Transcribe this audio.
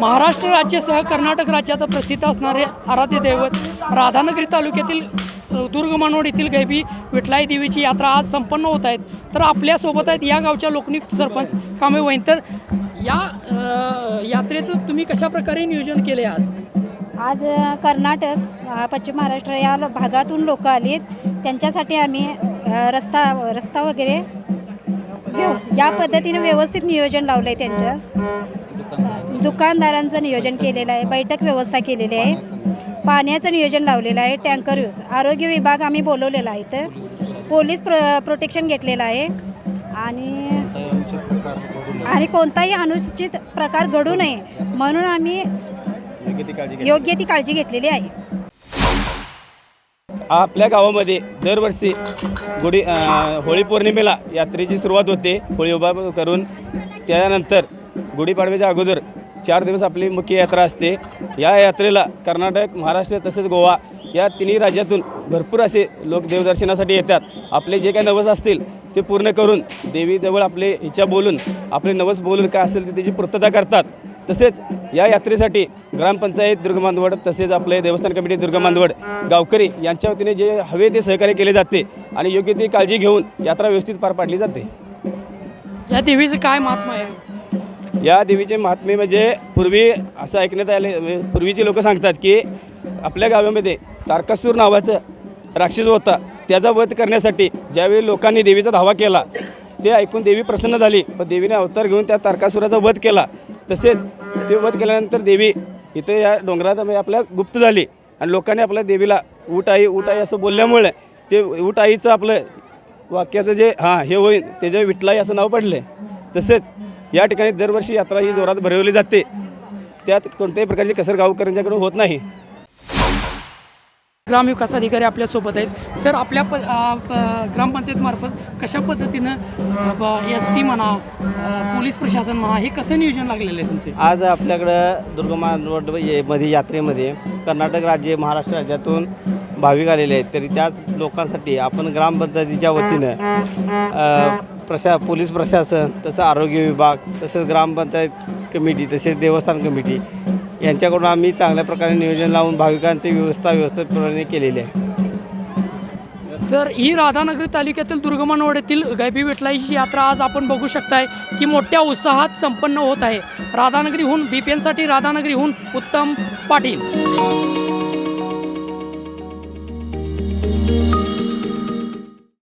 महाराष्ट्र राज्यासह कर्नाटक राज्यात प्रसिद्ध असणारे आराध्य दैवत राधानगरी तालुक्यातील दुर्गमानोड येथील गैबी विठलाई देवीची यात्रा आज संपन्न होत आहेत. तर आपल्यासोबत आहेत या गावच्या लोकनियुक्त सरपंच कामे वैंतर या यात्रेचं तुम्ही कशा प्रकारे नियोजन केले आज? आज कर्नाटक पश्चिम महाराष्ट्र या भागातून लोक आलीत. त्यांच्यासाठी आम्ही रस्ता रस्ता वगैरे या पद्धतीने व्यवस्थित नियोजन लावलं आहे त्यांचं. दुकानदारांचं नियोजन केलेलं आहे बैठक व्यवस्था केलेली आहे. पाण्याचं नियोजन लावलेलं आहे टँकर यूज. आरोग्य विभाग आम्ही बोलवलेला आहे इथं. पोलीस प्र प्रोटेक्शन घेतलेलं आहे. आणि आणि कोणताही अनुचित प्रकार घडू नये म्हणून आम्ही योग्य ती काळजी घेतलेली आहे. आपल्या गावामध्ये दरवर्षी गुढी होळी पौर्णिमेला यात्रेची सुरुवात होते. होळी उभा करून त्यानंतर गुढीपाडव्याच्या अगोदर चार दिवस आपली मुख्य यात्रा असते. या यात्रेला कर्नाटक महाराष्ट्र तसेच गोवा या तिन्ही राज्यातून भरपूर असे लोक देवदर्शनासाठी येतात. आपले जे काही नवस असतील ते पूर्ण करून देवीजवळ आपले इच्छा बोलून आपले नवस बोलून काय असेल ते त्याची पूर्तता करतात. तसेच या यात्रेसाठी ग्रामपंचायत दुर्गमांधवड तसेच आपले देवस्थान कमिटी दुर्गमांधवड गावकरी यांच्या वतीने जे हवे ते सहकार्य केले जाते आणि योग्य ती काळजी घेऊन यात्रा व्यवस्थित पार पाडली जाते. या देवीचं काय महात्मा आहे? या देवीचे महात्मे म्हणजे पूर्वी असं ऐकण्यात आले म्हणजे पूर्वीची पूर्वीचे लोक सांगतात की आपल्या गावामध्ये तारकासूर नावाचं राक्षस होता. त्याचा वध करण्यासाठी ज्यावेळी लोकांनी देवीचा धावा केला ते ऐकून देवी प्रसन्न झाली. व देवीने अवतार घेऊन त्या तारकासुराचा वध केला. तसेच ते वध केल्यानंतर देवी इथे या डोंगरात म्हणजे आपल्या गुप्त झाली. आणि लोकांनी आपल्या देवीला ऊट आई ऊट आई असं बोलल्यामुळे ते ऊट आईचं आपलं वाक्याचं जे हां हे होईल त्याच्या विठलाई असं नाव पडले. तसेच या ठिकाणी दरवर्षी यात्रा ही जोरात भरवली जाते. त्यात कोणत्याही प्रकारची कसर गावकऱ्यांच्याकडून होत नाही. ग्रामविकास अधिकारी आपल्यासोबत आहेत. सर आपल्या प ग्रामपंचायतमार्फत कशा पद्धतीनं एस टी म्हणा पोलीस प्रशासन म्हणा हे कसं नियोजन लागलेलं आहे तुमचे? आज आपल्याकडं दुर्गमानवड ये- मध्ये यात्रेमध्ये कर्नाटक राज्य महाराष्ट्र राज्यातून भाविक आलेले आहेत. तरी त्याच लोकांसाठी आपण ग्रामपंचायतीच्या वतीनं प्रशा पोलीस प्रशासन तसं आरोग्य विभाग तसंच ग्रामपंचायत कमिटी तसेच देवस्थान कमिटी यांच्याकडून आम्ही चांगल्या प्रकारे नियोजन लावून भाविकांची व्यवस्था व्यवस्थितपणे केलेली आहे. तर ही राधानगरी तालुक्यातील दुर्गमानवड येथील गैबी विठलाईची यात्रा आज आपण बघू शकताय की मोठ्या उत्साहात संपन्न होत आहे. राधानगरीहून बी पी राधानगरीहून उत्तम पाटील.